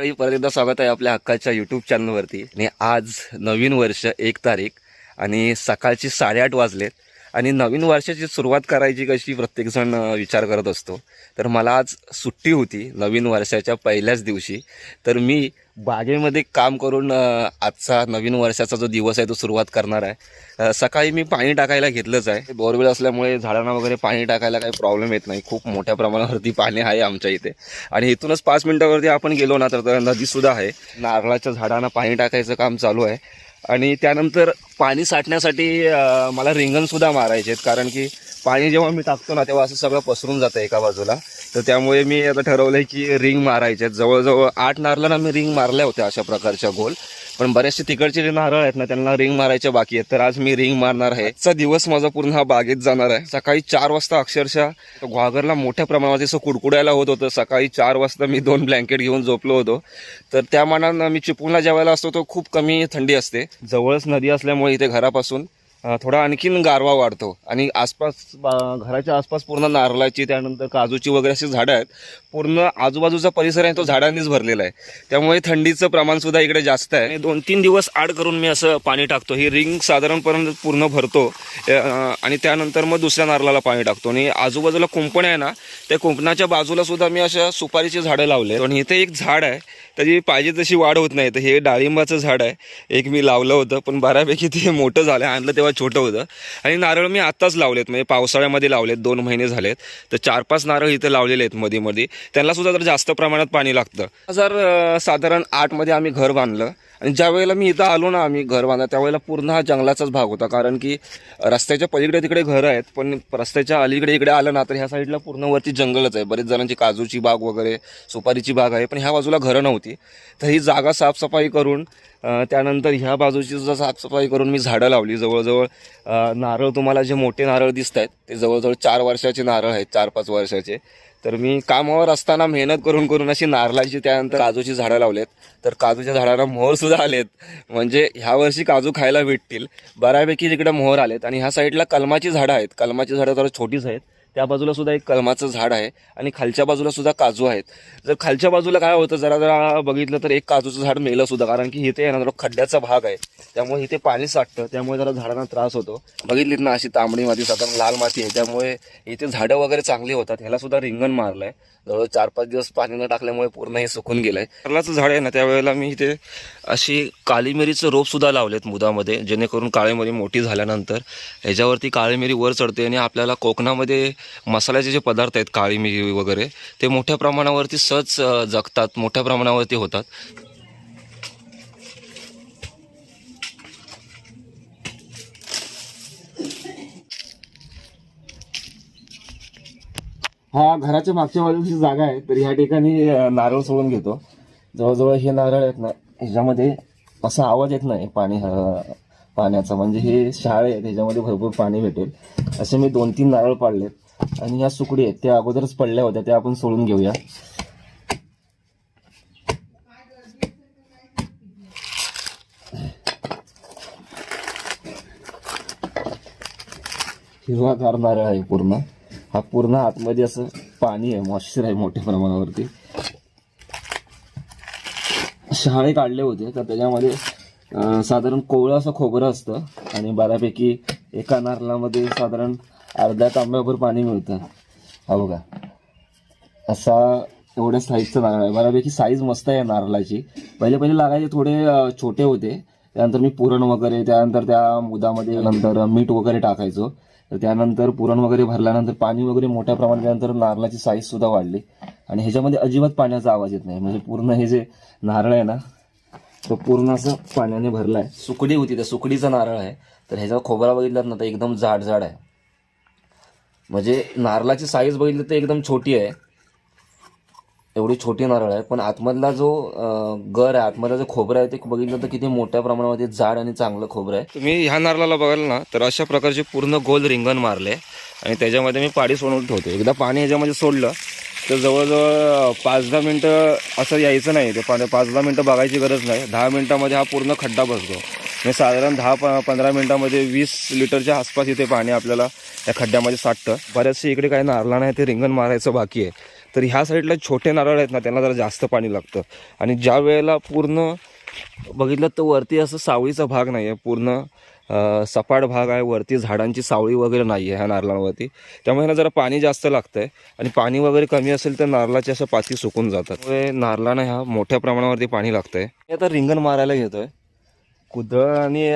मंडळी परत एकदा स्वागत आहे आपल्या हक्काच्या यूट्यूब चॅनलवरती आणि आज नवीन वर्ष एक तारीख आणि सकाळची साडेआठ वाजलेत. आणि नवीन वर्षाची सुरुवात करायची कशी प्रत्येकजण विचार करत असतो. तर मला आज सुट्टी होती नवीन वर्षाच्या पहिल्याच दिवशी. तर मी बागेमध्ये काम करून आजचा नवीन वर्षाचा जो दिवस आहे तो सुरुवात करणार आहे. सकाळी मी पाणी टाकायला घेतलंच आहे. बोरवेल असल्यामुळे झाडांना वगैरे पाणी टाकायला काही प्रॉब्लेम येत नाही. खूप मोठ्या प्रमाणावरती पाणी आहे आमच्या इथे. आणि इथूनच पाच मिनिटावरती आपण गेलो ना तर नदीसुद्धा आहे. नारळाच्या झाडांना पाणी टाकायचं काम चालू आहे. आणि त्यानंतर पाणी साठण्यासाठी मला रिंगणसुद्धा मारायचे आहेत. कारण की पाणी जेव्हा मी टाकतो ना तेव्हा असं सगळं पसरून जातं एका बाजूला. तर त्यामुळे मी आता ठरवलं आहे की रिंग मारायचे आहेत. जवळजवळ आठ नारळांना मी रिंग मारल्या होत्या अशा प्रकारच्या गोल. पण बरेचसे तिकडचे जे नारळ आहेत ना त्यांना रिंग मारायचे बाकी आहेत. तर आज मी रिंग मारणार आहे. आजचा दिवस माझा पूर्ण हा बागेत जाणार आहे. सकाळी चार वाजता अक्षरशः घागरला मोठ्या प्रमाणात असं कुडकुडायला होत होतं. सकाळी चार वाजता मी दोन ब्लँकेट घेऊन झोपलो होतो. तर त्या मानानं मी चिपळूणला जेवायला असतो तो खूप कमी थंडी असते. जवळच नदी असल्यामुळे इथे घरापासून थोडा आणखीन गारवा वाढतो. आणि आसपास बा- घराच्या आसपास पूर्ण नारळाची त्यानंतर काजूची वगैरे अशी झाडं आहेत. पूर्ण आजूबाजूचा परिसर आहे तो झाडांनीच भरलेला आहे. त्यामुळे थंडीचं प्रमाणसुद्धा इकडे जास्त आहे. दोन तीन दिवस आड करून मी असं पाणी टाकतो. ही रिंग साधारणपर्यंत पूर्ण भरतो. आणि त्यानंतर मग दुसऱ्या नारळाला पाणी टाकतो. आणि आजूबाजूला कुंपण आहे ना त्या कुंपणाच्या बाजूलासुद्धा मी अशा सुपारीची झाडं लावले आणि इथे एक झाड आहे. त्याची पाहिजे तशी वाढ होत नाही. तर हे डाळिंबाचं झाड आहे. एक मी लावलं होतं पण बऱ्यापैकी ते मोठं झालं. आणलं तेव्हा छोटं होतं. आणि नारळ मी आत्ताच लावलेत. म्हणजे पावसाळ्यामध्ये लावलेत. दोन महिने झालेत. तर चार पाच नारळ इथं लावलेले आहेत मध्ये मध्ये त्यांना सुद्धा जास्त प्रमाणात पाणी लागतं. जर साधारण आठमध्ये आम्ही घर बांधलं. आणि ज्या वेळेला मी इथं आलो ना आम्ही घर बांधा त्यावेळेला पूर्ण हा जंगलाचाच भाग होता. कारण की रस्त्याच्या पलीकडे तिकडे घरं आहेत पण रस्त्याच्या अलीकडे इकडे आलं ना तर ह्या साईडला पूर्णवरती जंगलच आहे. बरेच जणांची काजूची बाग वगैरे सुपारीची बाग आहे पण ह्या बाजूला घरं नव्हती. तर ही जागा साफसफाई करून त्यानंतर ह्या बाजूची सुद्धा साफसफाई करून मी झाडं लावली. जवळजवळ नारळ तुम्हाला जे मोठे नारळ दिसत आहेत ते जवळजवळ चार वर्षाचे नारळ आहेत चार पाच वर्षाचे. तर मी कामावर असताना मेहनत करून करून अशी नारळाची त्यानंतर काजूची झाडं लावलेत. तर काजूच्या झाडांना मोहर सुद्धा आलेत. म्हणजे ह्या वर्षी काजू खायला भेटतील. बऱ्यापैकी तिकडे मोहर आलेत. आणि ह्या साईडला कलमाची झाडं आहेत. कलमाची झाडं जरा छोटीच आहेत. त्या बाजूला सुद्धा एक कलमाचं झाड आहे आणि खालच्या बाजूला सुद्धा काजू आहेत. जर खालच्या बाजूला काय होतं जरा जरा बघितलं तर एक काजूचं झाड मेलं सुद्धा कारण की इथे येणार खड्ड्याचा भाग आहे. त्यामुळे इथे पाणी साठतं त्यामुळे जरा झाडांना त्रास होतो. बघितलीत ना अशी तांबडी माती साधारण लाल माती आहे त्यामुळे इथे झाडं वगैरे चांगली होतात. ह्याला सुद्धा रिंगण आहे जवळ चार पाच दिवस पाणी न टाकल्यामुळे पूर्ण हे सुकून गेलं आहे कारलाचं झाड आहे ना त्यावेळेला मी इथे अशी काळी मिरीचं रोप सुद्धा लावलेत मुदामध्ये जेणेकरून काळी मिरी मोठी झाल्यानंतर ह्याच्यावरती काळी मिरी वर चढते आणि आपल्याला कोकणामध्ये मसाल्याचे जे पदार्थ आहेत काळी मिरी वगैरे ते मोठ्या प्रमाणावरती सहज जगतात मोठ्या प्रमाणावरती होतात. हा घराच्या मागच्या बाजूची जागा आहे तर ह्या ठिकाणी नारळ सोडून घेतो. जवळजवळ हे नारळ आहेत ना ह्याच्यामध्ये असा आवाज येत नाही पाणी पाण्याचा. म्हणजे हे शाळे आहेत ह्याच्यामध्ये भरपूर पाणी भेटेल. असे मी दोन तीन नारळ पाडलेत. आणि ह्या सुकडी आहेत त्या अगोदरच पडल्या होत्या त्या आपण सोडून घेऊया. हिरवागार नारळ आहे पूर्ण. हा पूर्ण आतमध्ये असं पाणी आहे मॉइश्चर आहे मोठ्या प्रमाणावरती. शहाळे काढले होते तर त्याच्यामध्ये साधारण कोवळं असं खोबरं असतं. आणि बऱ्यापैकी एका नारळामध्ये साधारण अर्ध्या तांब्याभर पाणी मिळतं. हा बघा. असा एवढ्या साईजचा नारळ आहे. बऱ्यापैकी साईज मस्त आहे नारळाची. पहिले पहिले लागायचे थोडे छोटे होते. त्यानंतर मी पुरण वगैरे त्यानंतर त्या मुदामध्ये नंतर मीठ वगैरे टाकायचो. तर त्यानंतर पुरण वगैरे भरल्यानंतर पाणी वगैरे मोठ्या प्रमाणात त्यानंतर नारळाची साईज सुद्धा वाढली. आणि ह्याच्यामध्ये अजिबात पाण्याचा आवाज येत नाही. म्हणजे पूर्ण हे जे नारळ आहे ना तो पूर्ण असं पाण्याने भरला आहे सुकडी होती. त्या सुकडीचा नारळ आहे. तर ह्याचा खोबरा बघितलात ना तर एकदम जाड जाड आहे. म्हणजे नारळाची साईज बघितली तर एकदम छोटी आहे. एवढी छोटी नारळ आहे. पण आतमधला जो गर आहे आतमधला जो खोबरं आहे ते बघितलं तर किती मोठ्या प्रमाणामध्ये जाड आणि चांगलं खोबरं आहे. तुम्ही ह्या नारळाला बघाल ना तर अशा प्रकारचे पूर्ण गोल रिंगण मारले आणि त्याच्यामध्ये मी पाणी सोडून ठेवतो. एकदा पाणी ह्याच्यामध्ये सोडलं तर जवळजवळ पाच दहा मिनटं असं यायचं नाही. ते पाणी पाच दहा मिनटं बघायची गरज नाही. दहा मिनटामध्ये हा पूर्ण खड्डा बसतो. म्हणजे साधारण दहा प पंधरा मिनटामध्ये वीस लिटरच्या आसपास इथे पाणी आपल्याला त्या खड्ड्यामध्ये साठतं. बऱ्याचशे इकडे काही नारळा नाही ते रिंगण मारायचं बाकी आहे. तर ह्या साईडला छोटे नारळ आहेत ना त्यांना जरा जास्त पाणी लागतं. आणि ज्या वेळेला पूर्ण बघितलं तर वरती असं सावळीचा भाग नाही आहे. पूर्ण सपाट भाग आहे. वरती झाडांची सावळी वगैरे नाही आहे ह्या नारळांवरती. त्यामुळे ह्याला जरा पाणी जास्त लागतं आहे आणि पाणी वगैरे कमी असेल तर नारळाच्या अशा पाती सुकून जातात. त्यामुळे नारळांना ह्या मोठ्या प्रमाणावरती पाणी लागतं आहे आता रिंगण मारायला घेतो आहे कुदळ आणि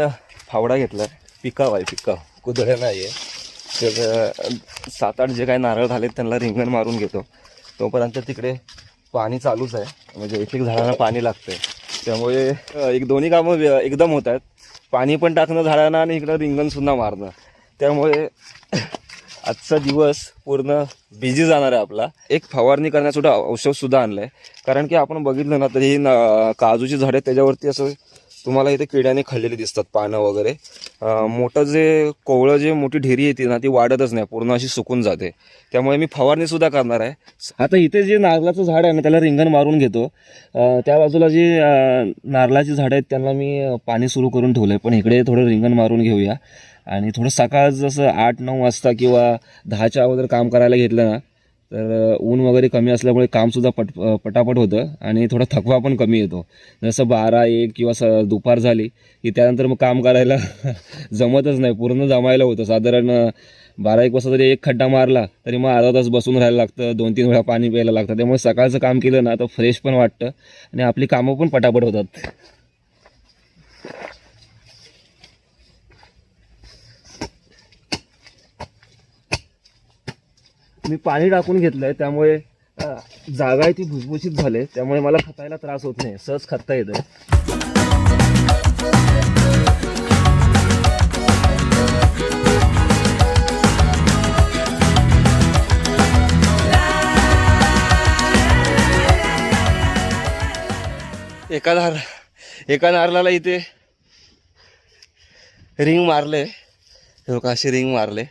फावडा घेतला आहे पिकाव आहे पिकाव. कुदळ नाही आहे तर सात आठ जे काही नारळ झालेत त्यांना रिंगण मारून घेतो. तोपर्यंत तिकडे पाणी चालूच आहे. म्हणजे एक एक झाडांना पाणी लागतंय. त्यामुळे अ, एक दोन्ही कामं एकदम होत आहेत. पाणी पण टाकणं झाडांना आणि इकडं रिंगणसुद्धा मारणं. त्यामुळे आजचा दिवस पूर्ण बिझी जाणार आहे आपला. एक फवारणी करण्याचं औषधसुद्धा आणलं आहे कारण की आपण बघितलं ना तरी ही न- काजूची झाडं त्याच्यावरती असं तुम्हाला इथे किड्याने खाल्लेली दिसतात पानं वगैरे. मोठं जे कोवळं जे मोठी ढेरी येते ना ती वाढतच नाही पूर्ण अशी सुकून जाते. त्यामुळे मी फवारणीसुद्धा करणार आहे. आता इथे जे नारळाचं झाड आहे ना त्याला रिंगण मारून घेतो. त्या बाजूला जी नारळाची झाडं आहेत त्यांना मी पाणी सुरू करून ठेवलं आहे पण इकडे थोडं रिंगण मारून घेऊया. आणि थोडं सकाळ जसं आठ नऊ वाजता किंवा दहाच्या अगोदर काम करायला घेतलं ना तर ऊन वगैरे कमी असल्यामुळे कामसुद्धा पट पटापट होतं आणि थोडा थकवा पण कमी येतो. जसं बारा एक किंवा स दुपार झाली की त्यानंतर मग काम करायला जमतच नाही पूर्ण जमायला होतं. साधारण बारा एक वाजता जरी एक खड्डा मारला तरी मग अर्धा तास बसून राहायला लागतं दोन तीन वेळा पाणी प्यायला लागतं. त्यामुळे सकाळचं काम केलं ना तर फ्रेश पण वाटतं आणि आपली कामं पण पटापट होतात. मी पाणी टाकून घेतलंय त्यामुळे जागा आहे ती भुसभुशीत झाले त्यामुळे मला खतायला त्रास होत नाही. सहज खतता येतं एका नार एका नारळाला इथे रिंग मारले लोक अशी रिंग मारले.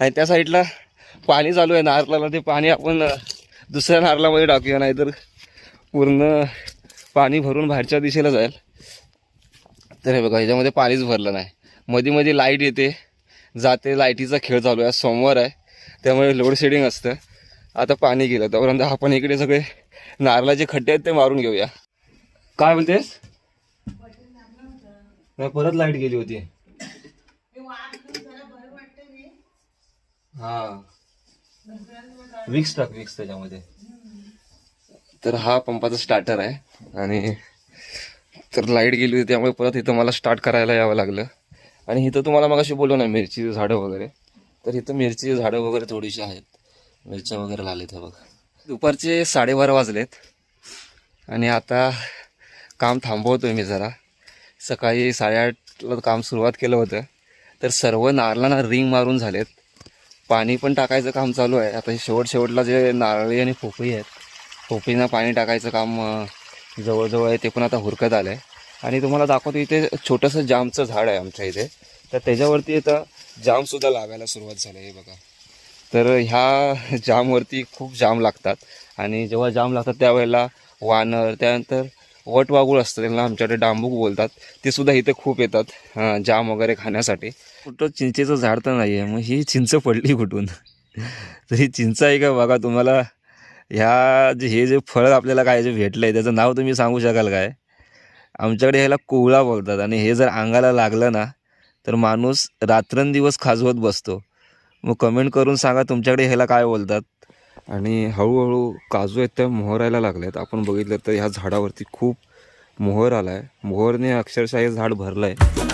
आणि त्या साईडला पाणी चालू आहे नारळाला ते पाणी आपण दुसऱ्या नारळामध्ये टाकूया नाहीतर पूर्ण पाणी भरून बाहेरच्या दिशेला जाईल. तर हे बघा ह्याच्यामध्ये पाणीच भरलं नाही. मध्ये मध्ये लाइट येते जाते लाईटीचा खेळ चालू आहे. सोमवार आहे त्यामुळे लोड शेडिंग असतं. आता पाणी गेलं तोपर्यंत आपण इकडे सगळे नारळाचे खड्डे आहेत ते मारून घेऊया. काय बोलतेस? नाही परत लाइट गेली होती. हा. विक्स टाक विक्स त्याच्यामध्ये. तर हा पंपाचा स्टार्टर आहे आणि तर लाइट गेली होती त्यामुळे परत इथं मला स्टार्ट करायला यावं लागलं. आणि इथं तुम्हाला मग अशी बोलू ना मिरची झाडं वगैरे. तर इथं मिरची झाडं वगैरे थोडीशी आहेत. मिरच्या वगैरे लावलेत हे बघ. दुपारचे साडेबारा वाजलेत. आणि आता काम थांबवतोय मी जरा. सकाळी साडेआठला काम सुरुवात केलं होतं. तर सर्व नारळांना रिंग मारून झालेत. पाणी पण टाकायचं काम चालू आहे. आता हे शेवट शेवटला जे नारळी आणि पोपळी आहेत पोपळींना पाणी टाकायचं काम जवळजवळ आहे ते पण आता हुरकत आलं आहे आणि तुम्हाला दाखवतो इथे छोटंसं जामचं झाड आहे आमच्या इथे. तर त्याच्यावरती आता जामसुद्धा लागायला सुरुवात झाली आहे बघा. तर ह्या जामवरती खूप जाम लागतात. आणि जेव्हा जाम लागतात त्यावेळेला वानर त्यानंतर वटवागूळ असतं त्यांना आमच्याकडे डांबूक बोलतात. ते सुद्धा इथे खूप येतात जाम वगैरे खाण्यासाठी. कुठं चिंचेचं झाड तर नाही आहे मग ही चिंच पडली कुठून? तर ही चिंच आहे का बघा तुम्हाला ह्या जे हे जे फळ आपल्याला काय जे भेटलं आहे त्याचं नाव तुम्ही सांगू शकाल काय? आमच्याकडे ह्याला कोवळा बोलतात आणि हे जर अंगाला लागलं ना तर माणूस रात्रंदिवस खाजवत बसतो. मग कमेंट करून सांगा तुमच्याकडे ह्याला काय बोलतात. आणि हळूहळू काजू आहेत त्या मोहरायला लागल्यात. आपण बघितलं तर ह्या झाडावरती खूप मोहर आला आहे मोहरने अक्षरशः हे झाड भरलं आहे